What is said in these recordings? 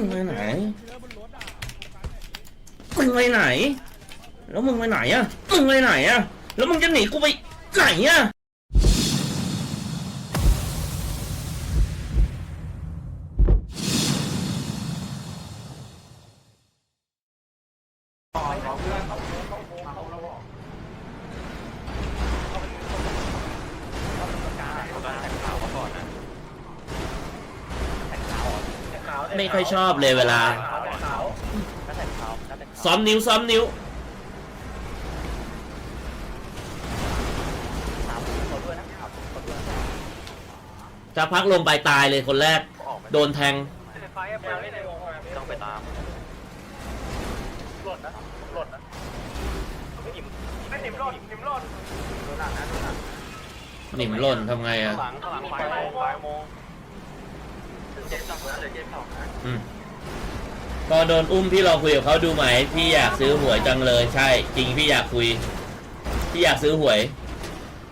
งไปไหน มึงไปไหน แล้วมึงไปไหนอะมึงไปไหนอะแล้วมึงจะหนีกูไปไหนอะ ไม่ค่อยชอบเลยเวลา ซ้อมนิ้วซ้อมนิ้ว จะพักลงไปตายเลยคนแรก โดนแทง ต้องไปตามหล่นนะหล่นนะไม่หนิมไม่หนิมหล่นหนิมหล่นโดนหนิมหล่นทำไงอะหลังหลังไฟโมงไฟโมง เจ็บสองนะเลยเจ็บสองนะอืมพอโดนอุ้มพี่ลองคุยกับเขาดูไหมพี่อยากซื้อหวยจังเลยใช่ จริงพี่อยากคุย พี่อยากซื้อหวย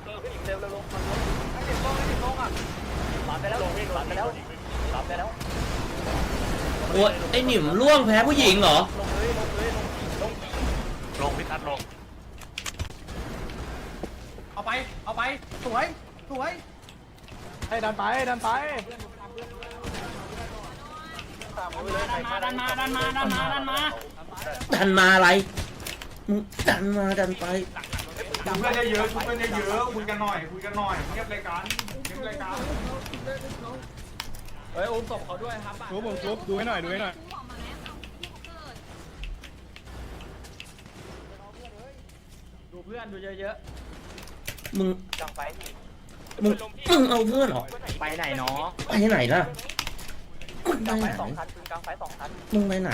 เออพี่หนิมเร็วเร็วลงมันลงให้หนิมลงให้หนิมลงอะรับไปแล้วลงรับไปแล้วรับไปแล้วโอ้ยไอหนิมล่วงแพ้ผู้หญิงเหรอ ลงเลยลงเลยลงลงลงพิทัศน์ลงเอาไป เอาไป สวย สวย ให้ดันไปดันไปตามเลย ดันมาดันมาดันมาดันมาดันมาดันมาอะไรมึงดันมาดันไปชุบเพื่อนเยอะๆชุบเพื่อนเยอะๆคุยกันหน่อยคุยกันหน่อยเงียบรายการเงียบรายการเฮ้ยอุ้มศพเขาด้วยครับชุบผมชุบดูให้หน่อยดูให้หน่อยดูเพื่อนดูเยอะมึงจังไฟมึงมึงเอาเพื่อนเหรอๆไปไหนเนาะไปไหนล่ะ มึงไปกลางไฟไหนสองคันคือกลางไฟสองคันมึงไปไหน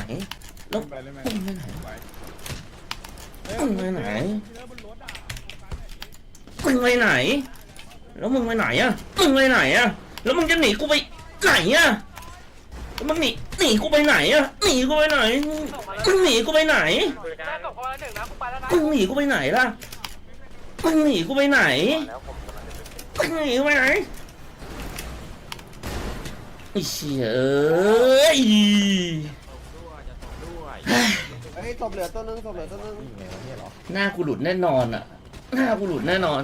แล้วไปเลยไหมมึงไปไหนมึงไปไหนมึงไปไหน แล้วมึงไปไหนอะมึงไปไหนอะแล้วมึงจะหนีกูไปไหนอะแล้วมึงหนีหนีกูไปไหนอะหนีกูไปไหนมึงหนีกูไปไหนแม่ตกคนละหนึ่งนะกูไปแล้วนะมึงหนีกูไปไหนล่ะ มึงหนีกูไปไหน แล้วผมกำลังจะมึงหนีกูไปไหน ไอ้เชี่ยเอ้ยเฮ้ยศพเหลือตัวนึงศพเหลือตัวนึงหน้ากูหลุดแน่นอนอะ หน้ากูหลุดแน่นอน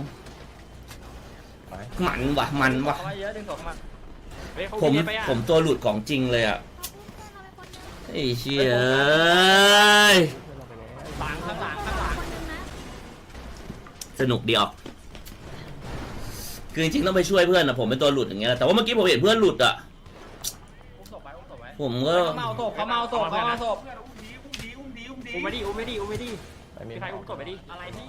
มันว่ะมันว่ะเขามาเยอะดึงศพมาเฮ้ยเขาผมวิ่งไปอะผมตัวหลุดของจริงเลยอะไอ้เชี่ยเอ้ยหลังข้างหลังข้างหลังสนุกดีออกคือจริงๆต้องไปช่วยเพื่อนนะผมเป็นตัวหลุดอย่างเงี้ยแต่ว่าเมื่อกี้ผมเห็นเพื่อนหลุดอะ ผมก็เขาเมาศพเขาเมาศพเขาเมาศพอุ้มดีอุ้มดีอุ้มดีอุ้มไม่ดีอุ้มไม่ดีอุ้มไม่ดีมีใครอุ้มศพไปดิอะไรพี่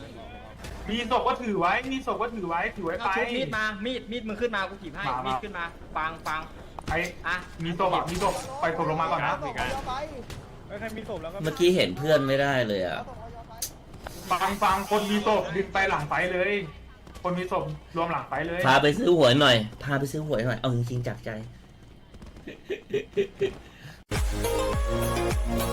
มีศพก็ถือไว้ มีศพก็ถือไว้ ถือไว้ก็ไปชุบมีดมา มีด มีดมึงขึ้นมากูถีบให้มามามีมีดขึ้นมา ฟังฟังไอ้อะ มีศพอะมีศพไปศพลงมาก่อนนะศพเขาเอาไปใครมีศพแล้วก็เมื่อกี้เห็นเพื่อนไม่ได้เลยอะศพเขาเอาไปฟังฟังคนมีศพดึงไปหลังไฟเลย คนมีศพรวมหลังไฟเลย พาไปซื้อหวยหน่อย พาไปซื้อหวยหน่อย เอาจริงๆจากใจ